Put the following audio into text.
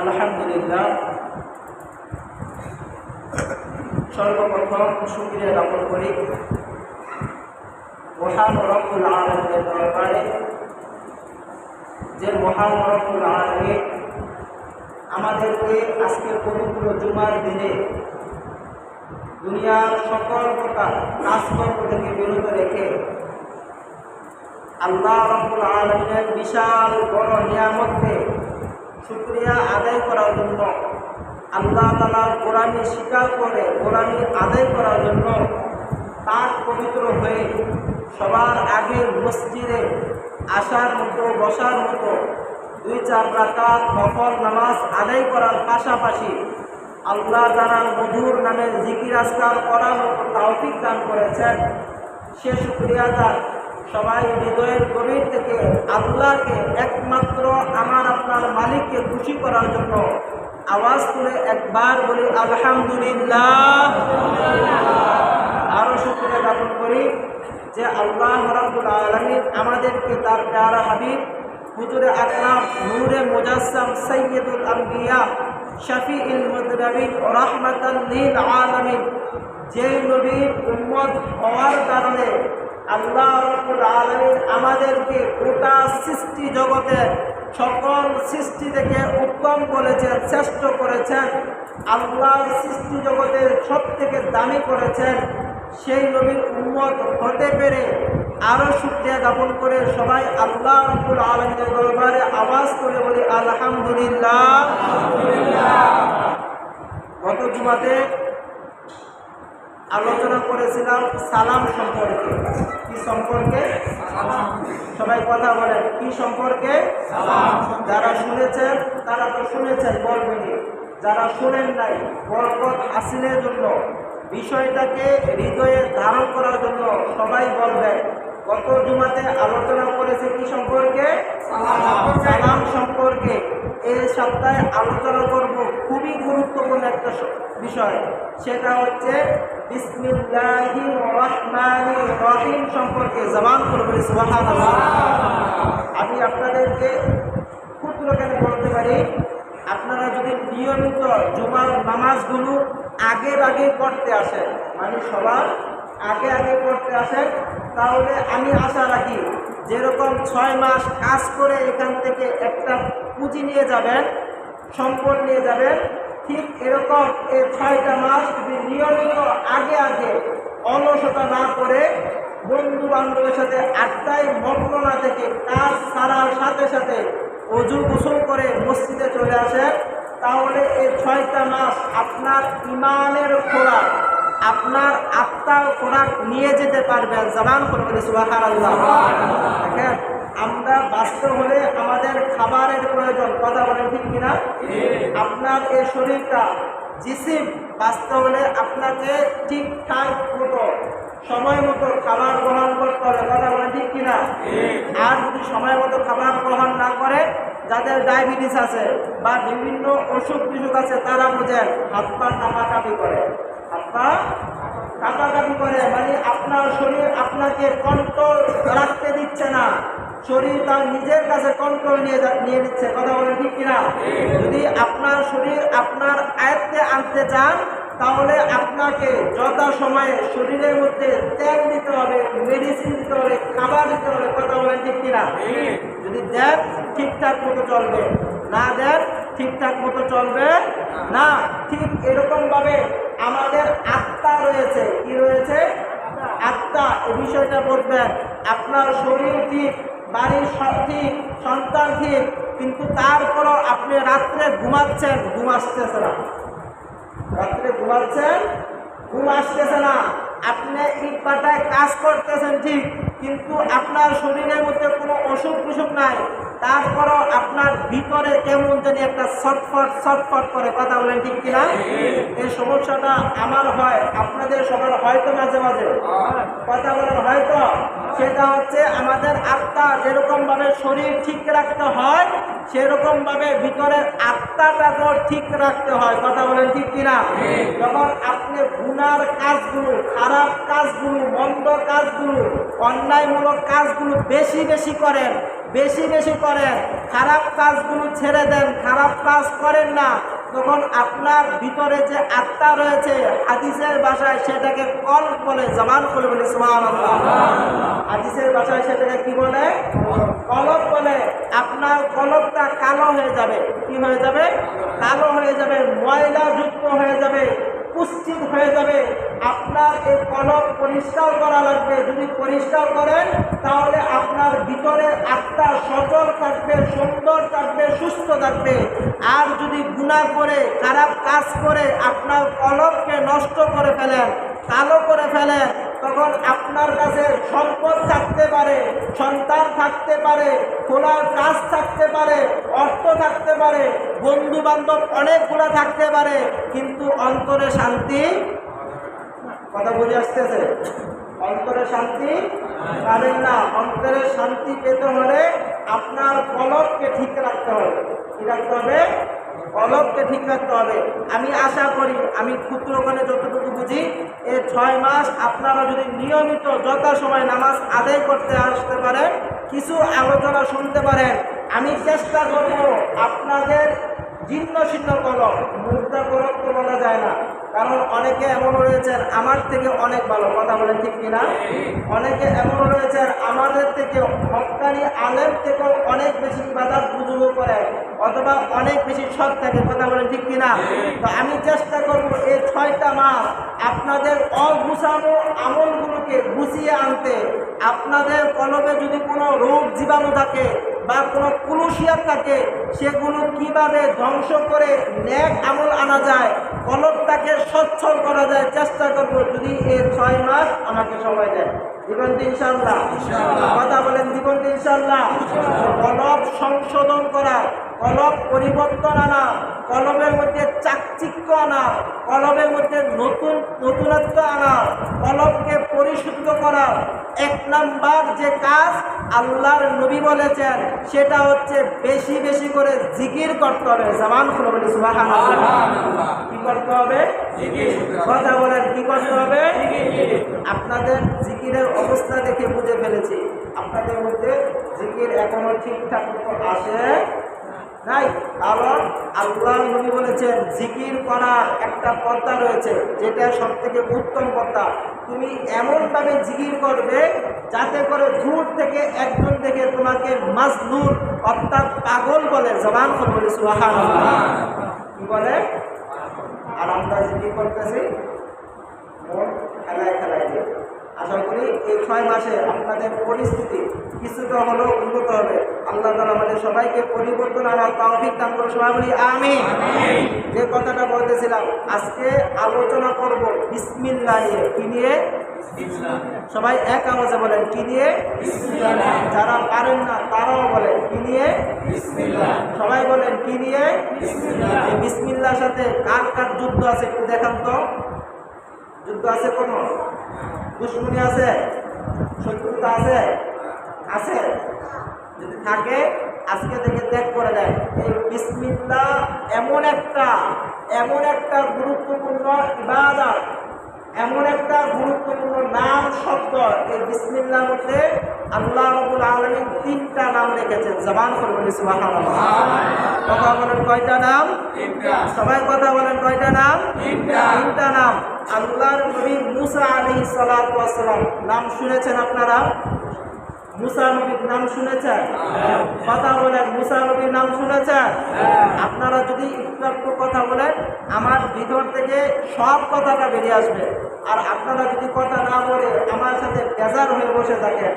আলহামদুলিল্লাহ। সর্বপ্রথম সুক্রিয়া জ্ঞাপন করি। মহান রব্বুল আলমের দরবারে, যে মহান রব্বুল আলমী আমাদেরকে আজকের পবিত্র জুমার দিনে দুনিয়ার সকল প্রকার কাজকর্ম থেকে বিরত রেখে আল্লাহ রব্বুল আলমের বিশাল বড় নিয়ামতকে শুক্রিয়া আদায় করার জন্য। আল্লাহ তালার কোরআনী স্বীকার করে কোরআনী আদায় করার জন্য তার পবিত্র হয়ে সবার আগে মসজিদে আসার মতো, বসার মতো দুই চার রাকাত নফল নামাজ আদায় করার পাশাপাশি আল্লাহ তালার মধুর নামে জিকির আজকার করার মতো তাওফিক দান করেছেন। সে শুক্রিয়া তার সবাই হৃদয়ের গভীর থেকে আল্লাহকে একমাত্র আমার আপনার মালিককে খুশি করার জন্য আওয়াজ তুলে একবার বলি, আলহামদুলিল্লাহ। আরও শুক্রিয়া জ্ঞাপন করি যে আল্লাহ রাব্বুল আলমিন আমাদেরকে তার প্যারা হাবিব, হুজুরে আকরাম, নূরে মুজাসসাম সৈয়দুল আম্বিয়া শফি ইল মুদরবিন রহমাতাল লিল আলামিন, যে নবীর উম্মত হওয়ার কারণে আল্লাহ রব্বুল আলমিন আমাদেরকে গোটা সৃষ্টি জগতের সকল সৃষ্টি থেকে উত্তম করেছেন শ্রেষ্ঠ করেছেন। আল্লাহর সৃষ্টি জগতের সব থেকে দামি করেছেন। সেই নবীর উন্মত হতে পেরে আরও শুক্রিয়া জ্ঞাপন করে সবাই আল্লাহ রব্বুল আলমিনের দরবারে আওয়াজ করে বলি আলহামদুলিল্লাহ। গত জুমাতে আলোচনা করেছিলাম সালাম সম্পর্কে। কি সম্পর্কে? সবাই কথা বলেন কি সম্পর্কে? যারা শুনেছেন, তারা তো শুনেছেন বলবেনি যারা শুনেন নাই, বরকত হাসিলের জন্য, বিষয়টাকে হৃদয়ে ধারণ করার জন্য সবাই বলবেন গত জুমাতে আলোচনা করেছে কি সম্পর্কে? সালাম সম্পর্কে। এই সপ্তাহে আলোচনা করব, খুবই গুরুত্বপূর্ণ একটা বিষয়। সেটা হচ্ছে সম্পর্কে জবান করে বলি, সুবহানাল্লাহ। আমি আপনাদেরকে ক্ষুদ্র কেন বলতে পারি, আপনারা যদি নিয়মিত জুমার নামাজগুলো আগের আগে পড়তে আসেন মানে সবার আগে আগে পড়তে আসেন, তাহলে আমি আশা রাখি যেরকম ছয় মাস কাজ করে এখান থেকে একটা পুঁজি নিয়ে যাবেন, সম্পদ নিয়ে যাবেন ঠিক এরকম এই ছয়টা মাস যদি নিয়মিত আগে আগে অলসতা না করে বন্ধু বান্ধবের সাথে মগ্ন না থেকে কাজ ছাড়ার সাথে সাথে অজু গোসল করে মসজিদে চলে আসেন তাহলে এই ছয়টা মাস আপনার ইমানের খোরাক, আপনার আত্মার খোরাক নিয়ে যেতে পারবেন। জবান করে বলি সুবাহ দেখেন, আমরা বাস্তব হলে আমাদের খাবারের প্রয়োজন, কথা বলেন ঠিক কিনা? আপনার এই শরীরটা জিসিম বাঁচতে হলে আপনাকে ঠিকঠাক মতো সময় মতো খাবার গ্রহণ করতে হবে কথা বলেন ঠিক কিনা? আর যদি সময় মতো খাবার গ্রহণ না করে যাদের ডায়াবেটিস আছে বা বিভিন্ন অসুখ বিসুখ আছে তারা বোঝেন হাত পা কাঁপাকাঁপি করে। হাত পা কাঁপাকাঁপি করে মানে আপনার শরীর আপনাকে কন্ট্রোল রাখতে দিচ্ছে না। শরীর তার নিজের কাছে কন্ট্রোল নিয়ে নিয়ে নিচ্ছে, কথা বলেন ঠিক কিনা? যদি আপনার শরীর আপনার আয়ত্তে আনতে চান, তাহলে আপনাকে যথা সময়ে শরীরের মধ্যে তেল দিতে হবে মেডিসিন দিতে হবে, খাবার দিতে হবে, কথা বলেন ঠিক কিনা? যদি দেন, ঠিকঠাক মতো চলবে। না দেন, ঠিকঠাক মতো চলবে না। ঠিক এরকমভাবে আমাদের আত্মা রয়েছে। কি রয়েছে? আত্মা। এই বিষয়টা বলবেন, আপনার শরীর ঠিক বাড়ির সব ঠিক সন্তান ঠিক, কিন্তু তারপরও আপনি রাত্রে ঘুমাচ্ছেন, ঘুম আসতেছে না। রাত্রে ঘুমাচ্ছেন, ঘুম আসতেছে না। আপনি ইট পাটায় কাজ করতেছেন ঠিক, কিন্তু আপনার শরীরের মধ্যে কোনো অসুখ বিসুখ নাই। তারপরও আপনার ভিতরে কেমন জানি একটা ছটফট ছটফট করে কথা বলেন ঠিক কিনা? এই সমস্যাটা আমার হয় আপনাদের সবার হয়তো মাঝে মাঝে। কথা বলেন হয়তো। সেটা হচ্ছে আমাদের আত্মা যেরকমভাবে শরীর ঠিক রাখতে হয় সেরকমভাবে ভিতরের আত্মাটাকেও ঠিক রাখতে হয়। কথা বলেন ঠিক কিনা? যখন আপনি গুনার কাজগুলো খারাপ কাজগুলো মন্দ কাজগুলো অন্যায়মূলক কাজগুলো বেশি বেশি করেন বেশি বেশি করেন। খারাপ কাজগুলো ছেড়ে দেন, খারাপ কাজ করেন না। তখন আপনার ভিতরে যে আত্মা রয়েছে, হাদিসের ভাষায় সেটাকে কল বলে জবান করে বলে সুমান হাদিসের ভাষায় সেটাকে কি বলে? কলব বলে। আপনার কলবটা কালো হয়ে যাবে। কি হয়ে যাবে? কালো হয়ে যাবে, ময়লা যুক্ত হয়ে যাবে। কুষ্ঠিত হয়ে যাবে। আপনার এই কলম পরিষ্কার করা লাগবে। যদি পরিষ্কার করেন, তাহলে আপনার ভিতরের আত্মা সচল থাকবে, সুন্দর থাকবে, সুস্থ থাকবে। আর যদি গুণা করে, খারাপ কাজ করে, আপনার কলমকে নষ্ট করে ফেলেন, কালো করে ফেলেন তখন আপনার কাছে সম্পদ থাকতে পারে, সন্তান থাকতে পারে, খোলার কাজ থাকতে পারে, অর্থ থাকতে পারে বন্ধু বান্ধব অনেকগুলো থাকতে পারে, কিন্তু অন্তরে শান্তি কথা বুঝে আসতেছে? অন্তরে শান্তি পাবেন না। অন্তরে শান্তি পেতে হলে আপনার কলবকে ঠিক রাখতে হবে। কি রাখতে হবে? কলবকে ঠিক রাখতে হবে। আমি আশা করি, আমি ক্ষুদ্রগণে যতটুকু বুঝি এই ছয় মাস আপনারা যদি নিয়মিত যথাসময় নামাজ আদায় করতে আসতে পারেন, কিছু আলোচনা শুনতে পারেন। আমি চেষ্টা করব আপনাদের জীর্ণ শীর্ণ কলম মুদ্রা কলম তো বলা যায় না। কারণ অনেকে এমন রয়েছেন, আমার থেকে অনেক ভালো। কথা বলে ঠিক কিনা? অনেকে এমন রয়েছেন, আমাদের থেকে হকানি আলেম থেকেও অনেক বেশি বাজার বুঝুব করে অথবা অনেক বেশি সৎ থাকে। কথা বলেন ঠিক কিনা? তো আমি চেষ্টা করব এই ছয়টা মাস আপনাদের অগুছানো আমলগুলোকে গুছিয়ে আনতে। আপনাদের কলবে যদি কোনো রোগ জীবাণু থাকে বা কোনো কুলুশিয়ার থাকে, সেগুলো কীভাবে ধ্বংস করে ন্যাক আমল আনা যায় কলবটাকে সচ্ছল করা যায় চেষ্টা করব যদি এই ছয় মাস আমাকে সময় দেয়। জীবন ইনশাল্লাহ কথা বলেন জীবন ইনশাল্লাহ কলক সংশোধন করা। কলব পরিবর্তন আনা কলমের মধ্যে চাকচিক্য আনা কলমের মধ্যে নতুন নতুনত্ব আনা কলমকে পরিশুদ্ধ করা। এক নাম্বার যে কাজ আল্লাহর নবী বলেছেন সেটা হচ্ছে বেশি বেশি করে জিকির করতে হবে। জামান খুলে বলি কি করতে হবে? কথা বলেন কি করতে হবে? আপনাদের জিকিরের অবস্থা দেখে বুঝে ফেলেছি। আপনাদের মধ্যে জিকির এখনও ঠিকঠাক মতো আসে নাই কারণ আল্লাহ নবী বলেছেন, জিকির করার একটা পদ্মা রয়েছে, যেটা সব থেকে উত্তম পদ্মা তুমি এমনভাবে জিকির করবে যাতে করে দূর থেকে একজন থেকে তোমাকে মাজনুর অর্থাৎ পাগল বলে জবান বলে সুহান কি বলে? আর আমরা জিকির করতেছি? খেলায় খেলায় আশা করি এই ছয় মাসে আপনাদের পরিস্থিতি কিছুটা হলেও উন্নত হবে। আল্লাহ তালা আমাদের সবাইকে পরিবর্তন আনার তাওফিক দান করে সবাই বলি আমি যে কথাটা বলতেছিলাম, আজকে আলোচনা করব বিসমিল্লা নিয়ে কি নিয়ে? সবাই এক আওয়াজে বলেন, কি নিয়ে? যারা পারেন না, তারাও বলেন, কি নিয়ে? সবাই বলেন, কি নিয়ে? বিসমিল্লার সাথে কার কার যুদ্ধ আছে একটু দেখান তো। যুদ্ধ আছে কোনো? দুশ্মনী আছে? শত্রুতা আছে? আছে। যদি থাকে আজকে থেকে ত্যাগ করে দেয় এই বিসমিল্লা এমন একটা এমন একটা গুরুত্বপূর্ণ ইবাদত এমন একটা গুরুত্বপূর্ণ নাম শব্দ এই বিসমিল্লার মধ্যে আল্লাহ রবুল আলমী তিনটা নাম রেখেছেন। জবান করে বলি কথা বলেন কয়টা নাম? সবাই কথা বলেন কয়টা নাম? তিনটা নাম। আল্লাহর নবী মুসা আলী সালাম। নাম শুনেছেন আপনারা? মুসা নবীর নাম শুনেছেন? কথা বলেন মুসা নবীর নাম শুনেছেন? আপনারা যদি একটু কথা বলেন আমার ভিতর থেকে সব কথাটা বেরিয়ে আসবে। আর আপনারা যদি কথা না বলে আমার সাথে বেজার হয়ে বসে থাকেন